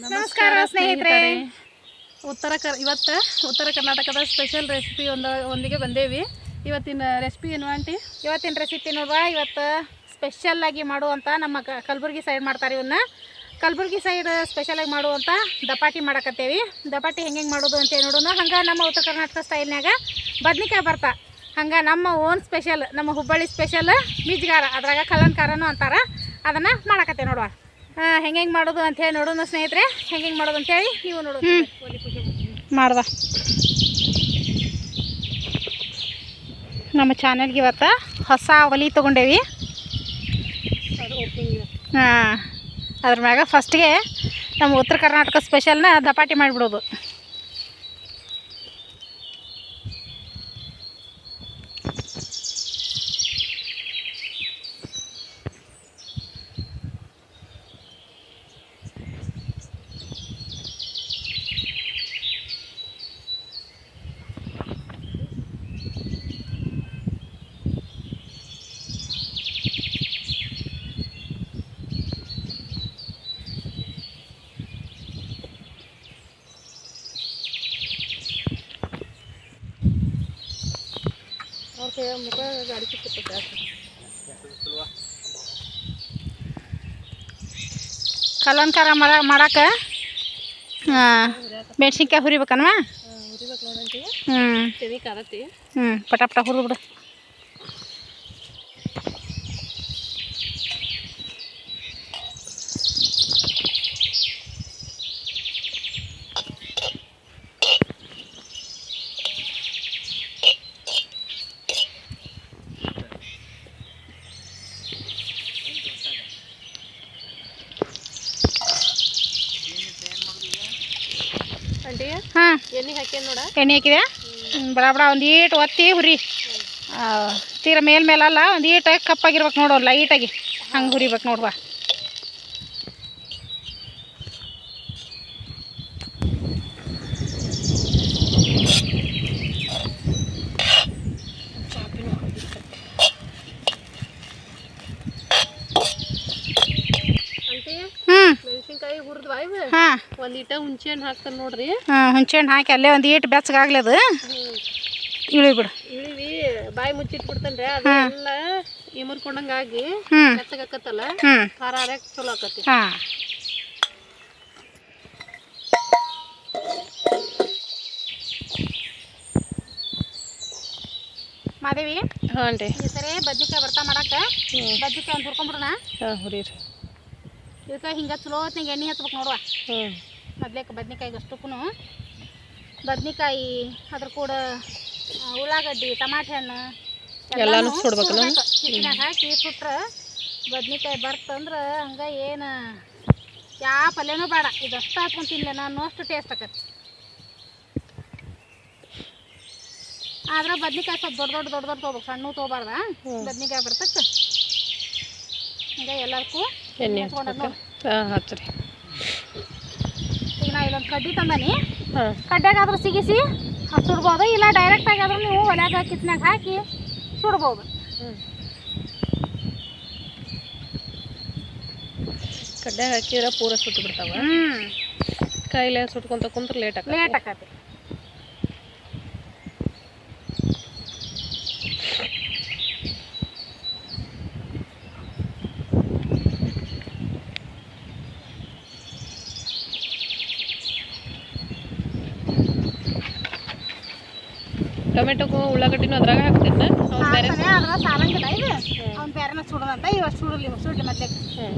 ನಮಸ್ಕಾರ ಸ್ನೇಹಿತರೆ. ಉತ್ತರ ಕರ್ ಇವತ್ತು ಉತ್ತರ ಕರ್ನಾಟಕದ ಸ್ಪೆಷಲ್ ರೆಸಿಪಿ ಒಂದು ಒಂದಿಗೆ ಬಂದೇವಿ. ಇವತ್ತಿನ ರೆಸಿಪಿ ಏನು ಆಂಟಿ? ಇವತ್ತಿನ ರೆಸಿಪಿ ನೋಡುವ. ಇವತ್ತು ಸ್ಪೆಷಲ್ ಆಗಿ ಮಾಡುವಂಥ ನಮ್ಮ ಕ- ಕಲಬುರ್ಗಿ ಸೈಡ್ ಮಾಡ್ತಾರೆ ಇವನ್ನ. ಕಲಬುರ್ಗಿ ಸೈಡ್ ಸ್ಪೆಷಲ್ ಆಗಿ ಮಾಡುವಂಥ ದಪಾಟಿ ಮಾಡಕತ್ತೇವಿ. ದಪಾಟಿ ಹೆಂಗೆ ಹೆಂಗೆ ಮಾಡೋದು ಅಂತೇಳಿ ನೋಡೋಣ. ಹಂಗೆ ನಮ್ಮ ಉತ್ತರ ಕರ್ನಾಟಕ ಸ್ಟೈಲ್ನಾಗ ಬದ್ನಿಕಾಯಿ ಬರ್ತಾ. ಹಂಗೆ ನಮ್ಮ ಓನ್ ಸ್ಪೆಷಲ್ ನಮ್ಮ ಹುಬ್ಬಳ್ಳಿ ಸ್ಪೆಷಲ್ ಮಿಜ್ಗಾರ. ಅದ್ರಾಗ ಕಲ್ಲಂಕಾರನು ಅಂತಾರೆ. ಅದನ್ನು ಮಾಡಕತ್ತೇವೆ ನೋಡುವ. ಹೆಂಗೆ ಹೆಂಗೆ ಮಾಡೋದು ಅಂತ ಹೇಳಿ ನೋಡೋಣ ಸ್ನೇಹಿತರೆ. ಹೆಂಗೆ ಹೆಂಗೆ ಮಾಡೋದು ಅಂತೇಳಿ ನೀವು ನೋಡೋದು. ಮಾಡ್ದ. ನಮ್ಮ ಚಾನಲ್ಗೆ ಇವತ್ತು ಹೊಸ ಒಲಿ ತೊಗೊಂಡೇವಿ. ಹಾಂ. ಅದ್ರ ಮ್ಯಾಗ ಫಸ್ಟ್ಗೆ ನಮ್ಮ ಉತ್ತರ ಕರ್ನಾಟಕ ಸ್ಪೆಷಲ್ನ ದಪಾಟಿ ಮಾಡಿಬಿಡೋದು. ಕಲ್ಲಂಕಾರ ಮರ ಮಾಡಕ್ಕೆ ಮೆಣಸಿನ್ಕಾಯಿ ಹುರಿಬೇಕನ್ವಾ? ಹ್ಞೂ ಪಟ ಪಟ ಹುರಿದು ಬಿಡು ಹಾಂ ಎಣ್ಣೆ ಹಾಕ್ಯಾನ ನೋಡ ಎಣ್ಣೆ ಹಾಕಿದೆ. ಬಡ ಬಡ ಒಂದು ಈಟ್ ಒತ್ತಿ ಹುರಿ. ತೀರ ಮೇಲ್ಮೇಲಲ್ಲ ಒಂದು ಈಟ್ ಕಪ್ಪಾಗಿರ್ಬೇಕು ನೋಡು ಲೈಟಾಗಿ ಹಂಗೆ ಹುರಿಬೇಕು ನೋಡುವ ಅಂಟಿ ಹ್ಞೂ ಮೆಣಸಿನ್ಕಾಯಿ ಹುರಿದ್ವಾ ಇವ ಹಾಂ ಒಂದ್ ಇಟ ಹುಂಚೆ ಹಣ್ಣು ಹಾಕ್ತಾನ ನೋಡ್ರಿ. ಹಾಂ ಹುಂಚೆಹಣ್ಣು ಹಾಕಿ ಅಲ್ಲೇ ಒಂದು ಈಟ್ ಬೆಚ್ಚಗಾಗ್ಲಿ ಅದು. ಇಳಿ ಬಿಡು. ಇಳಿವಿ ಬಾಯಿ ಮುಚ್ಚಿಟ್ಬಿಡ್ತಾನ್ರಿ ಅದೆಲ್ಲ ಇಮರ್ಕೊಂಡಂಗೆ ಆಗಿ ಬೆಚ್ಚಗಾಕತ್ತಲ್ಲ ಖಾರ ಆರ್ಯಾಕ ಚಲೋ ಆಕತಿ ಹಾಂ. ಮಾದೇವಿ ಹಾಂ ರೀ. ಈ ಸರಿ ಬದ್ನಿಕಾಯಿ ಬರ್ತಾ ಮಾಡಕ್ಕೆ ಬದ್ನಿಕಾಯಿ ಒಂದು ಹುರ್ಕೊಂಬಿಡೋಣ ಹಾಂ ರೀ ಇದಕ್ಕೆ ಹಿಂಗೆ ಚಲೋ ಹೊತ್ನಾಗ ಎಣ್ಣೆ ಹಚ್ಬೇಕು ನೋಡುವ? ಹ್ಞೂ ಮೊದ್ಲೇಕ ಬದ್ನೆಕಾಯಿಗೆ ಅಷ್ಟಕ್ಕೂ ಬದ್ನಿಕಾಯಿ ಅದ್ರ ಕೂಡ ಉಳ್ಳಾಗಡ್ಡಿ ಟಮಾಟೆ ಹಣ್ಣು ಎಲ್ಲಾನು ಸುಡ್ಬೇಕಲ್ಲ? ಚಿಕ್ಕನಾಗ ಹಾಕಿ ಸುಟ್ರೆ ಬದ್ನಿಕಾಯಿ ಬರ್ತಂದ್ರೆ ಹಂಗೆ ಏನು ಯಾವ ಪಲ್ಯನೂ ಬೇಡ. ಇದಷ್ಟು ಹಾಕೊಂಡು ತಿನ್ಲೆ ನಾನು ಅಷ್ಟು ಟೇಸ್ಟ್ ಆಕತಿ ಆದ್ರೆ ಬದ್ನಿಕಾಯಿ ಸ್ವಲ್ಪ ದೊಡ್ಡ ದೊಡ್ಡ ದೊಡ್ಡ ದೊಡ್ಡ ತೊಗೋಬೇಕು. ಸಣ್ಣ ತೊಗೋಬಾರ್ದ. ಬದ್ನಿಕಾಯಿ ಬರ್ತಕ್ಕೆ ಹಂಗೆ ಎಲ್ಲರಿಗೂ ಎಣ್ಣೆ ಹಚ್ಕೊಂಡದ್ ಇಲ್ಲೊಂದು ಕಡ್ಡಿ ತಂದಾನಿ. ಹಾಂ. ಕಡ್ಡ್ಯಾಗಾದ್ರೂ ಸಿಗಿಸಿ ಸುಡ್ಬೋದು. ಇಲ್ಲ ಡೈರೆಕ್ಟ್ ಆಗಾದ್ರೂ ನೀವು ಒಲ್ಯಾಗ ಕಿತ್ನಾಗ ಹಾಕಿ ಸುಡ್ಬೋದು. ಹ್ಞೂ ಕಡ್ಡೆ ಹಾಕಿದ್ರೆ ಪೂರ ಸುಟ್ಟು ಬಿಡ್ತಾವ ಕಾಯಿಲೆ ಸುಟ್ಕೊಂತ ಕುಂತ್ರ ಲೇಟ್ ಆಗ ಲೇಟ್ ಆಕತಿ ಟೊಮೆಟೊಗೂ ಉಳ್ಳಾಗಡ್ಡಿನೂ ಅದ್ರಾಗ ಬೇರೆ ಅದ್ರ ಸಾಲಂಗಿಲ್ಲ ಇದು ಅವ್ನ ಬೇರೆನ ಸುಡೋದಂತ ಇವಾಗ ಸುಡಲಿ ಸುಡ್ಲಿ ಮತ್ತೆ ಹ್ಞೂ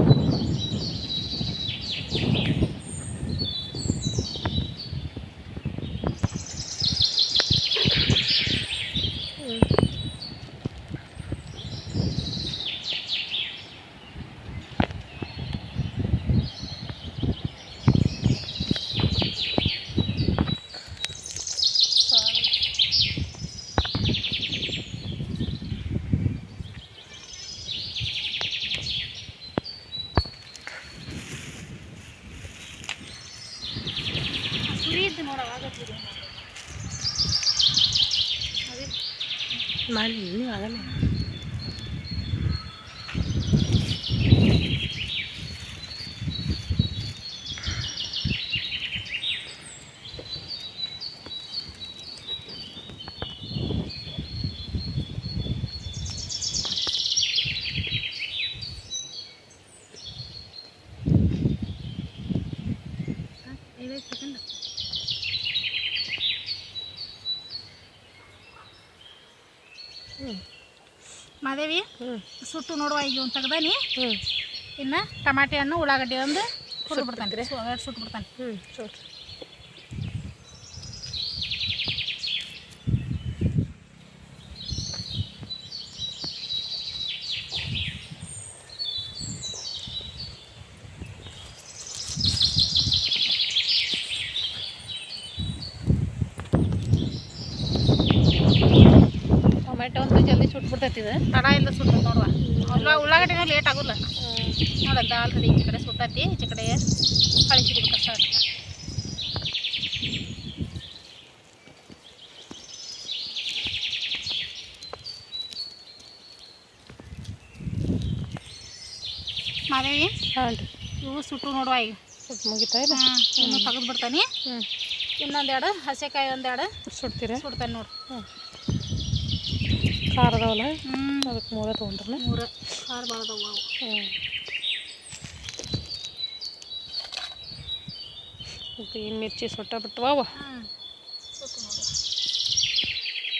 ಸುರಿಯುತ್ತೆ ನೋಡ ಅವಾಗ ಮಾಡಿ ನೀವು ಆಗಲ್ಲ ಐದು ಸೆಕೆಂಡ್ ಹ್ಞೂ ಮಾದೇವಿ ಹ್ಞೂ ಸುಟ್ಟು ನೋಡುವ ಈಗ ಒಂದು ತೆಗ್ದಾನಿ. ಹ್ಞೂ ಇನ್ನು ಟಮಾಟೆ ಹಣ್ಣು ಉಳ್ಳಾಗಡ್ಡಿ ಒಂದು ಸುಟ್ಟು ಬಿಡ್ತಾನೆ. ಎರಡು ಸುಟ್ಟು ಬಿಡ್ತಾನೆ. ಹ್ಞೂ ಚೋಟ್ ಟೊಮೆಟೊ ಒಂದು ಜಲ್ದಿ ಸುಟ್ಬಿಡ್ತೈತಿ ಇದು ತಡ ಇಲ್ಲ ಸುಟ್ಟು ನೋಡುವ ಅಲ್ಲ ಉಳ್ಳಾಗಡ್ಡಿನೂ ಲೇಟ್ ಆಗೋಲ್ಲ. ನೋಡಲ್ಲ ಆಲ್ರೆಡಿ ಈ ಕಡೆ ಸುಟ್ಟತಿ ಈಚೆ ಕಡೆ ಕಳಿಸಿಡ್ಬೇಕು ಕಷ್ಟ ಮಾದೇವಿ ಹಾಂ ರೀ. ಇವು ಸುಟ್ಟು ನೋಡುವ ಈಗ. ಸುಟ್ಟು ಮುಗಿತಾ ಇಲ್ಲ? ಇನ್ನು ತೆಗೆದು ಬಿಡ್ತಾನೆ. ಇನ್ನೊಂದೆರಡು ಹಸೆಕಾಯಿ ಒಂದೆರಡು ಸುಡ್ತೀರ? ಸುಡ್ತಾನೆ ನೋಡು. ಹ್ಞೂ ಖಾರ ಅದಾವಲ್ಲ ಹ್ಞೂ ಅದಕ್ಕೆ ಮೂರ ತೊಗೊಂಡ್ರನ ಮೂರು. ಖಾರ ಭಾಳದವು ಅವು ಗ್ರೀನ್ ಮಿರ್ಚಿ ಸೊಟ್ಟ ಬಿಟ್ಟವ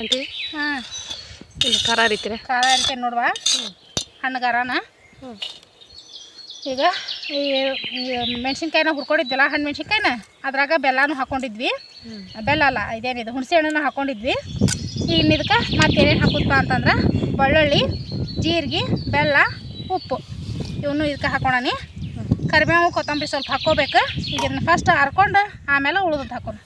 ಅಂತೀವಿ ಹಾಂ. ಇಲ್ಲ ಖಾರ ಹರಿತೀರ ಖಾರ ಇರ್ತೇನೆ ನೋಡುವ? ಹಣ್ಣು ಖಾರನ? ಈಗ ಈ ಮೆಣಸಿನ್ಕಾಯಿನ ಹುರ್ಕೊಂಡಿದ್ವಲ್ಲ ಹಣ್ಣು ಮೆಣಸಿನ್ಕಾಯಿನ? ಅದ್ರಾಗ ಬೆಲ್ಲನೂ ಹಾಕೊಂಡಿದ್ವಿ. ಬೆಲ್ಲ ಅಲ್ಲ ಇದೇನಿದೆ ಹುಣಸೆ ಹಣ್ಣನ್ನು ಹಾಕೊಂಡಿದ್ವಿ. ಈಗ ಇದಕ್ಕೆ ಮತ್ತೆ ಏನೇನು ಹಾಕುತ್ತಪ್ಪ ಅಂತಂದ್ರೆ ಬೆಳ್ಳುಳ್ಳಿ ಜೀರಿಗೆ ಬೆಲ್ಲ ಉಪ್ಪು. ಇವನು ಇದಕ್ಕೆ ಹಾಕೋಣನಿ. ಕರಿಬೇವು ಕೊತ್ತಂಬರಿ ಸ್ವಲ್ಪ ಹಾಕ್ಕೋಬೇಕು. ಈಗ ಇದನ್ನ ಫಸ್ಟ್ ಹರ್ಕೊಂಡು ಆಮೇಲೆ ಉಳಿದದ್ದು ಹಾಕೋಣ.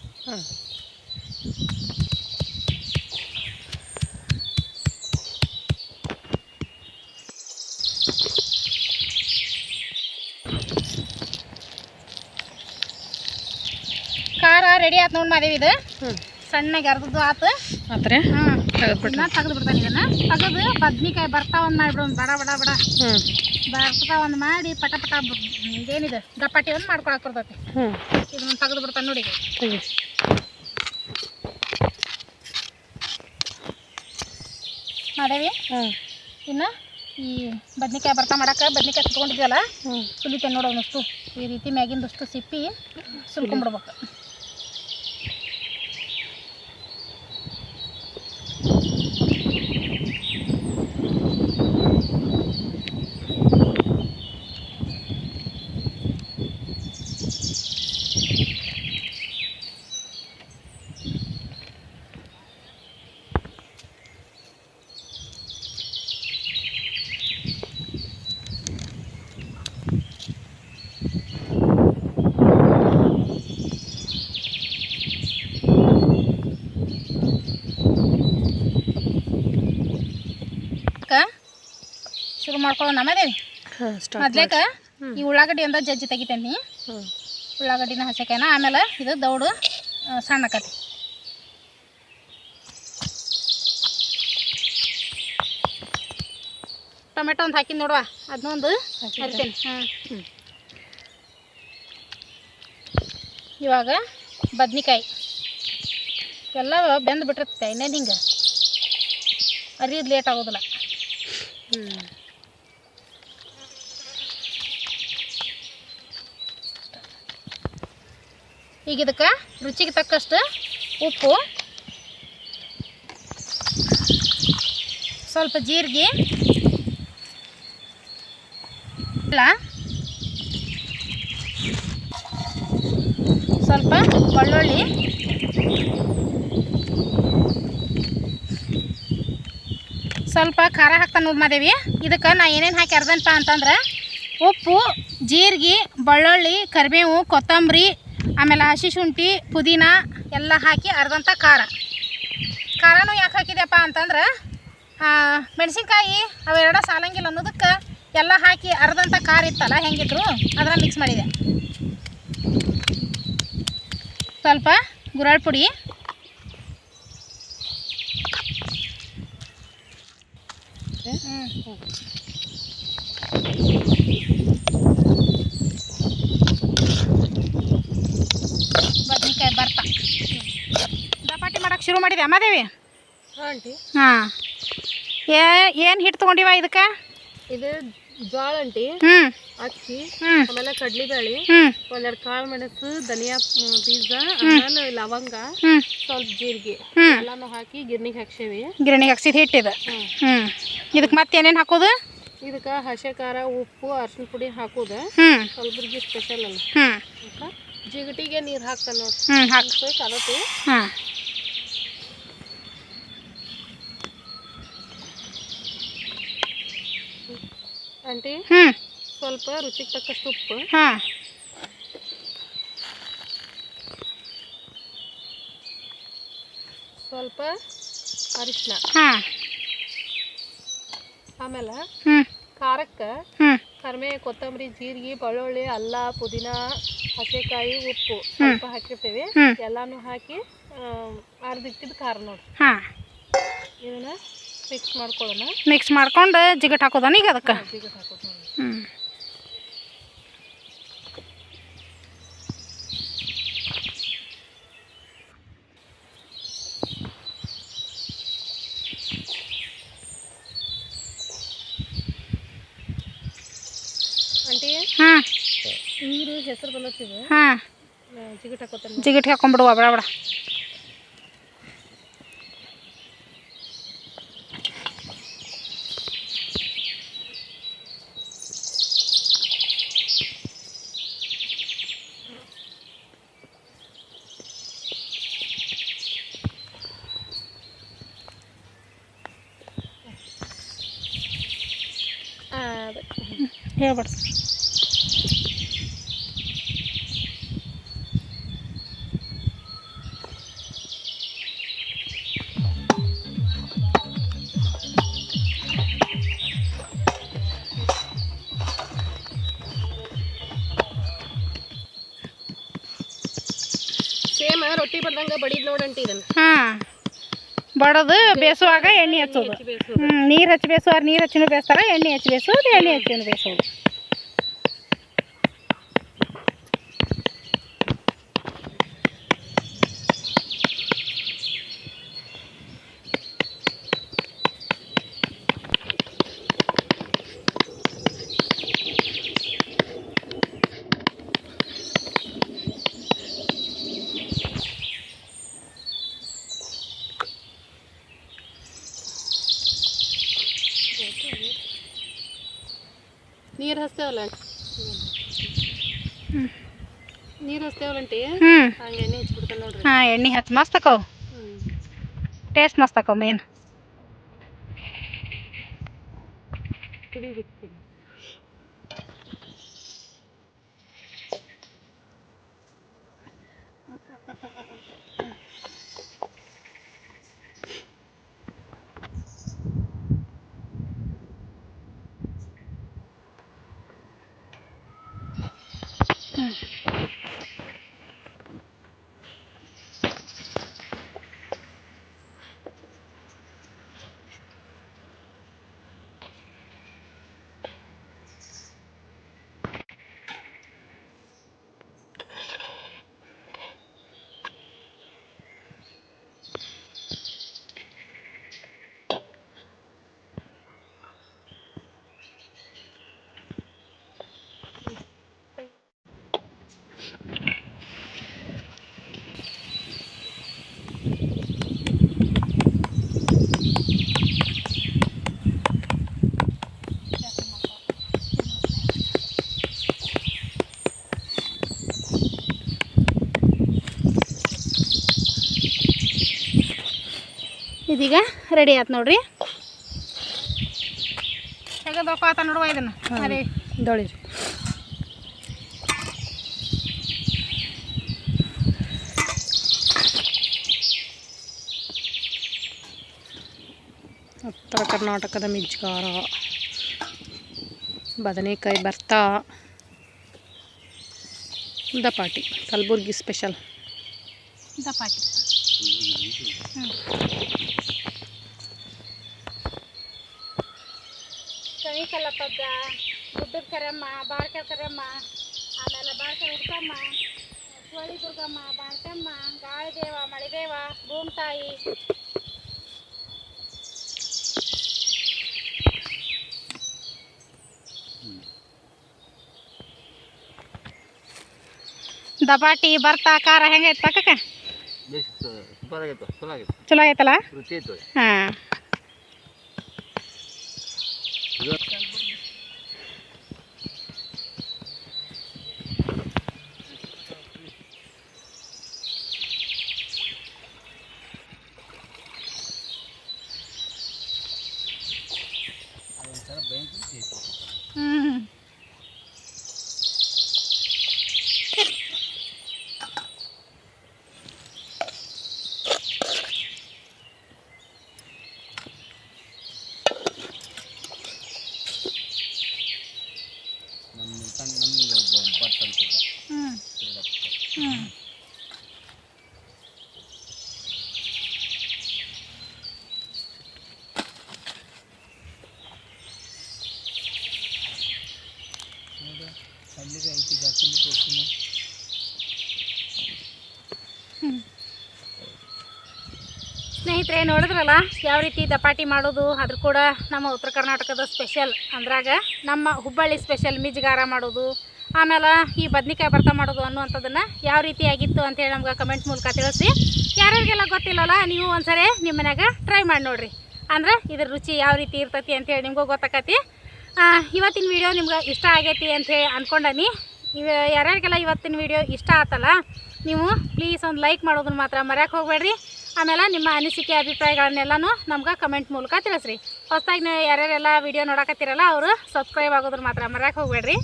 ಖಾರ ರೆಡಿ ಆಯ್ತು ನೋಡಿ ಮಾದೇವಿ ಇದು. ಸಣ್ಣಗೆ ಅರ್ಧದ್ದು ಆತು. ಆತ್ರಿ? ಹಾಂ ತೆಗೆದು ಬಿಡ್ತಾನೆ ಇದನ್ನ. ತೆಗೆದು ಬದ್ನಿಕಾಯಿ ಬರ್ತಾ ಒಂದು ಮಾಡಿಬಿಡೋಣ ಬಡ ಬಡ ಬಡ. ಬರ್ತಾ ಒಂದು ಮಾಡಿ ಪಟ ಪಟ ಏನಿದೆ? ಇದೇನಿದೆ ಒಂದ್ ಒಂದು ಮಾಡ್ಕೊಳಕ್ ಬರ್ತೈತಿ. ಇದನ್ನ ತೆಗೆದು ಬಿಡ್ತಾನೆ ನೋಡಿ. ಮಾಡೇವಿ? ಇನ್ನ ಈ ಬದ್ನಿಕಾಯಿ ಬರ್ತಾ ಮಾಡಕ್ಕೆ ಬದ್ನಿಕಾಯಿ ಸುಟ್ಕೊಂಡಿದ್ವಲ್ಲ ಸುಲಿತೇನೆ ನೋಡು ಒಂದಷ್ಟು ಈ ರೀತಿ ಮ್ಯಾಗಿಂದಷ್ಟು ಸಿಪ್ಪಿ ಸುಲ್ಕೊಂಡ್ಬಿಡ್ಬೇಕು ಅಕ್ಕ ಶುರು ಮಾಡ್ಕೊಳ್ಳೋಣ ಮಾದೇವಿ ಮೊದ್ಲೇಕ ಈ ಉಳ್ಳಾಗಡ್ಡಿ ಅಂತ ಜಜ್ಜಿ ತೆಗಿತೇನೆ. ಉಳ್ಳಾಗಡ್ಡಿನ ಹಸೆಕಾಯಿನ ಆಮೇಲೆ ಇದು ದೌಡು ಸಣ್ಣ ಆಕತಿ ಟೊಮೆಟೊ ಒಂದು ಹಾಕಿ ನೋಡುವ ಅದನ್ನೊಂದು. ಹರಿತೇನೆ. ಹಾಂ. ಇವಾಗ ಬದ್ನಿಕಾಯಿ. ಎಲ್ಲ ಬೆಂದು ಬಿಟ್ಟಿರುತ್ತೆ ಇನ್ನೇನು ಹಿಂಗೆ? ಅರಿಯೋದು ಲೇಟ್ ಆಗೋದಿಲ್ಲ. ಈಗ ಇದಕ್ಕೆ ರುಚಿಗೆ ತಕ್ಕಷ್ಟು ಉಪ್ಪು. ಸ್ವಲ್ಪ ಜೀರಿಗೆ. ಇಲ್ಲ ಸ್ವಲ್ಪ ಬೆಳ್ಳುಳ್ಳಿ. ಸ್ವಲ್ಪ ಖಾರ ಹಾಕ್ತಾನೆ ಮಾದೇವಿ ಇದಕ್ಕೆ ನಾ ಏನೇನು ಹಾಕಿ ಅರ್ಧನಪ್ಪ ಅಂತಂದ್ರೆ ಉಪ್ಪು, ಜೀರಿಗೆ, ಬೆಳ್ಳುಳ್ಳಿ, ಕರಿಬೇವು, ಕೊತ್ತಂಬರಿ, ಆಮೇಲೆ ಹಸಿ ಶುಂಠಿ, ಪುದೀನ ಎಲ್ಲ ಹಾಕಿ ಅರ್ಧಂಥ ಖಾರ. ಖಾರನೂ ಯಾಕೆ ಹಾಕಿದೆಪ್ಪ ಅಂತಂದ್ರೆ ಮೆಣಸಿನ್ಕಾಯಿ ಅವೆರಡ ಸಾಲಂಗಿಲ್ಲ ಅನ್ನೋದಕ್ಕೆ ಎಲ್ಲ ಹಾಕಿ ಅರ್ಧಂಥ ಖಾರ ಇತ್ತಲ್ಲ ಹೆಂಗಿದ್ರು ಅದರ ಮಿಕ್ಸ್ ಮಾಡಿದೆ. ಸ್ವಲ್ಪ ಗುರಾಳ್ ಪುಡಿ. ಹ್ಞೂ ಬದ್ನಿಕಾಯಿ ಬರ್ತಾ. ದಪಾಟಿ ಮಾಡಕ್ಕೆ ಶುರು ಮಾಡಿದೆ ಅಮ್ಮದೇವಿ? ಹಾಂ ಏನು ಹಿಟ್ಟು ತೊಗೊಂಡಿವ ಇದಕ್ಕೆ? ಇದು ಅಂಟಿ ಹ್ಞೂ ಅಕ್ಕಿ ಆಮೇಲೆ ಕಡ್ಲಿ ಬ್ಯಾಳಿ ಒಂದೆರಡು ಕಾಳು ಮೆಣಸು ಧನಿಯಾ ಬೀಜ ಆಮೇಲೆ ಲವಂಗ ಸ್ವಲ್ಪ ಜೀರಿಗೆ. ಎಲ್ಲಾನು ಹಾಕಿ ಗಿರ್ನಿಗೆ ಹಾಕ್ಸೇವಿ. ಗಿರಣಿಗೆ ಹಾಕ್ಸಿದ ಹಿಟ್ಟಿದ. ಹ್ಮ್. ಇದಕ್ಕೆ ಮತ್ತೆ ಏನೇನು ಹಾಕೋದು? ಇದಕ್ಕೆ ಹಸೆ ಖಾರ ಉಪ್ಪು ಅರ್ಶಿನ ಪುಡಿ ಹಾಕೋದು. ಸ್ವಲ್ಪ ಕಲಬುರ್ಗಿ ಸ್ಪೆಷಲ್ ಅಲ್ಲ? ಜಿಗಟಿಗೆ ನೀರು ಹಾಕ್ತಾನೆ ನೋಡಿ. ಹ್ಞೂ ಹಾಕಿ. ಕಲತಿ ಆಂಟಿ? ಹ್ಞೂ ಸ್ವಲ್ಪ ರುಚಿಗೆ ತಕ್ಕಷ್ಟು ಉಪ್ಪು. ಹಾಂ. ಸ್ವಲ್ಪ ಅರಿಶಿನ ಹಾಂ. ಆಮೇಲೆ ಖಾರಕ್ಕೆ ಕರ್ಮೆ ಕೊತ್ತಂಬರಿ ಜೀರಿಗೆ ಬೆಳ್ಳುಳ್ಳಿ ಅಲ್ಲ ಪುದೀನ ಹಸೆಕಾಯಿ ಉಪ್ಪು ಸ್ವಲ್ಪ ಹಾಕಿರ್ತೀವಿ. ಎಲ್ಲಾನು ಹಾಕಿ ಅರ್ಧಿಕ್ಕಿದ ಖಾರ ನೋಡಿ ಹಾಂ. ಇದನ್ನ ಮಿಕ್ಸ್ ಮಾಡ್ಕೊಳ್ಳೋಣ. ಮಿಕ್ಸ್ ಮಾಡ್ಕೊಂಡು ಜಿಗಟ್ ಹಾಕೋದಾನ ಈಗ ಅದಕ್ಕೆ? ಜಿಗಟ್ ಹಾಕೋದು ನೋಡಿ ಹ್ಞೂ ಆಂಟಿ ಹಾಂ ನೀರು ಹೆಸರು ಬಲ್ಲತ್ತಿದೆ ಹಾಂ. ಜಿಗಟ್ ಹಾಕೋತಾನೆ ಜಿಗಟ್ ಹಾಕೊಂಡ್ಬಿಡುವ ಬಡ ಬಡ. ಅದೇ. ಹೇಳ್ಬಾರ್ದು ಸೇಮ್ ರೊಟ್ಟಿ ಬಡ್ದಂಗೆ ಬಡಿದ್ ನೋಡಂಟಿ ಇದನ್ನ. ಹಾಂ. ಬಡದು ಬೇಸುವಾಗ ಎಣ್ಣೆ ಹಚ್ಚೋದು. ಹ್ಞೂ ನೀರು ಹಚ್ಚಿ ಬೇಸುವಾರ ನೀರು ಹಚ್ಚಿನೂ ಬೇಯಿಸ್ತಾರೆ ಎಣ್ಣೆ ಹಚ್ಚಿ ಬೇಯಿಸೋದು ಎಣ್ಣೆ ಹಚ್ಚಿನೂ ಬೇಯಿಸೋದು ನೀರು ಹಚ್ತೇವಲ್ಲ ನೀರು ಹಚ್ತೇವಲ್ಲಂಟಿ ಹ್ಞೂ ಹಂಗೆ ಎಣ್ಣೆ ಹಚ್ಬಿಡ್ತಾನೆ ನೋಡ್ರಿ. ಹಾಂ ಎಣ್ಣೆ ಹಚ್ಚಿ ಮಸ್ತ್ ಅಕ್ಕವು. ಟೇಸ್ಟ್ ಮಸ್ತ್ ಅಕ್ಕವು ಮೇನ್ ಇದೀಗ ರೆಡಿ ಆಯ್ತು ನೋಡ್ರಿ. ತೆಗೆದೋಕಾತ ನೋಡುವ ಇದನ್ನು. ಅದೇ. ದೊಳಿ ಉತ್ತರ ಕರ್ನಾಟಕದ ಮಿಜ್ಕಾರ ಬದನೆಕಾಯಿ ಬರ್ತಾ ದಪಾಟಿ ಕಲಬುರ್ಗಿ ಸ್ಪೆಷಲ್ ದಪಾಟಿ ಕೈ ಕಲತ್ತದ ಗುಡ್ಡದ ಕರಮ್ಮ ಬಾಳ್ಕಲ್ ಕರಮ್ಮ ಆಮೇಲೆ ಬಾಳ್ಕಲ್ ಹುಡ್ಕಮ್ಮ ಸುಳಿ ದುರ್ಗಮ್ಮ ಬಾಣ್ಕಮ್ಮ ಗಾಳಿದೇವ ಮಳಿದೇವ ಭೂಮ್ತಾಯಿ ದಬಾಟಿ ಬರ್ತಾ ಖಾರ ಹೆಂಗೈತೆ ಪಕ್ಕಕ್ಕೆ ಚಲೋ ಆಗೈತಲ್ಲ ಹಾಂ ಅದೊಂಥರ ಭಯಂಕರ ಟೇಸ್ಟ್ ಹ್ಞೂ ನಮ್ಮ ತಣ್ಣ ನಮ್ಗೆ ಒಬ್ಬ ಬಟ್ ಅಂತಿದ್ದ ಹ್ಞೂ ಹ್ಞೂ ಅಲ್ಲಿಗೆ ಐತಿ, ಜಾಸ್ತಿ ತೋರಿಸ್ತೀನಿ ಸ್ನೇಹಿತರೆ, ನೋಡಿದ್ರಲ್ಲ ಯಾವ ರೀತಿ ದಪಾಟಿ ಮಾಡೋದು? ಅದ್ರ ಕೂಡ ನಮ್ಮ ಉತ್ತರ ಕರ್ನಾಟಕದ ಸ್ಪೆಷಲ್ ಅಂದ್ರಾಗ ನಮ್ಮ ಹುಬ್ಬಳ್ಳಿ ಸ್ಪೆಷಲ್ ಮಿಜ್ಗಾರ ಮಾಡೋದು. ಆಮೇಲೆ ಈ ಬದ್ನಿಕಾಯಿ ಭರ್ತ ಮಾಡೋದು ಅನ್ನುವಂಥದ್ದನ್ನು ಯಾವ ರೀತಿ ಆಗಿತ್ತು ಅಂತೇಳಿ ನಮ್ಗೆ ಕಮೆಂಟ್ ಮೂಲಕ ತಿಳಿಸಿ. ಯಾರ್ಯಾರಿಗೆಲ್ಲ ಗೊತ್ತಿಲ್ಲಲ್ಲ, ನೀವು ಒಂದ್ಸರಿ ನಿಮ್ಮ ಮನ್ಯಾಗ ಟ್ರೈ ಮಾಡಿ ನೋಡ್ರಿ. ಅಂದ್ರೆ ಇದ್ರ ರುಚಿ ಯಾವ ರೀತಿ ಇರ್ತೈತಿ ಅಂತೇಳಿ ನಿಮಗೂ ಗೊತ್ತಾಕತಿ. ಇವತ್ತಿನ ವಿಡಿಯೋ ನಿಮ್ಗೆ ಇಷ್ಟ ಆಗೈತಿ ಅಂಥೇಳಿ ಅಂದ್ಕೊಂಡನಿ ಇವ ಯಾರ್ಯಾರಿಗೆಲ್ಲ ಇವತ್ತಿನ ವಿಡಿಯೋ ಇಷ್ಟ ಆತಲ್ಲ, ನೀವು ಪ್ಲೀಸ್ ಒಂದು ಲೈಕ್ ಮಾಡೋದನ್ನ ಮಾತ್ರ ಮರ್ಯಾಕೆ ಹೋಗಬೇಡ್ರಿ. ಆಮೇಲೆ ನಿಮ್ಮ ಅನಿಸಿಕೆ ಅಭಿಪ್ರಾಯಗಳನ್ನೆಲ್ಲನೂ ನಮ್ಗೆ ಕಮೆಂಟ್ ಮೂಲಕ ತಿಳಿಸ್ರಿ. ಹೊಸ್ದಾಗಿ ಯಾರ್ಯಾರೆಲ್ಲ ವೀಡಿಯೋ ನೋಡಕತ್ತಿರಲ್ಲ, ಅವರು ಸಬ್ಸ್ಕ್ರೈಬ್ ಆಗೋದ್ರ ಮಾತ್ರ ಮರ್ಯಾಕೆ ಹೋಗಬೇಡ್ರಿ.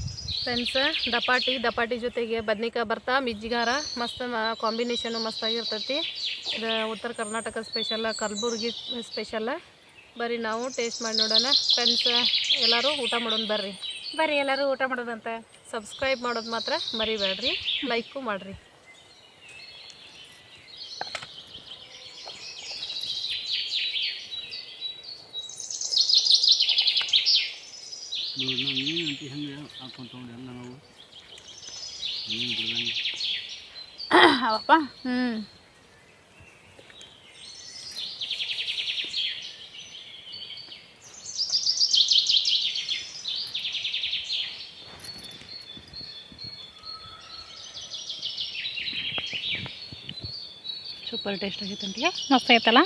ಫ್ರೆಂಡ್ಸ್ ದಪಾಟಿ ದಪಾಟಿ ಜೊತೆಗೆ ಬದ್ನಿಕಾಯಿ ಬರ್ತಾ, ಮಿಜ್ಜಿಗಾರ, ಮಸ್ತ್ ಕಾಂಬಿನೇಷನು ಮಸ್ತಾಗಿರ್ತೈತಿ. ಇದು ಉತ್ತರ ಕರ್ನಾಟಕ ಸ್ಪೆಷಲ್ ಕಲಬುರ್ಗಿ ಸ್ಪೆಷಲ್ ಬರ್ರಿ ನಾವು ಟೇಸ್ಟ್ ಮಾಡಿ ನೋಡೋಣ. ಫ್ರೆಂಡ್ಸ್ ಎಲ್ಲರೂ ಊಟ ಮಾಡೋಣ ಬರ್ರಿ. ಬರ್ರಿ ಎಲ್ಲರೂ ಊಟ ಮಾಡೋದಂತ ಸಬ್ಸ್ಕ್ರೈಬ್ ಮಾಡೋದು ಮಾತ್ರ ಮರಿಬೇಡ್ರಿ. ಲೈಕು ಮಾಡಿರಿ. ಹೆಂಗೆ? ಅವಪ್ಪ? ಹ್ಞೂ ಸೂಪರ್ ಟೇಸ್ಟ್ ಆಗೈತೆ ಮಸ್ತ್ ಐತಲ್ಲ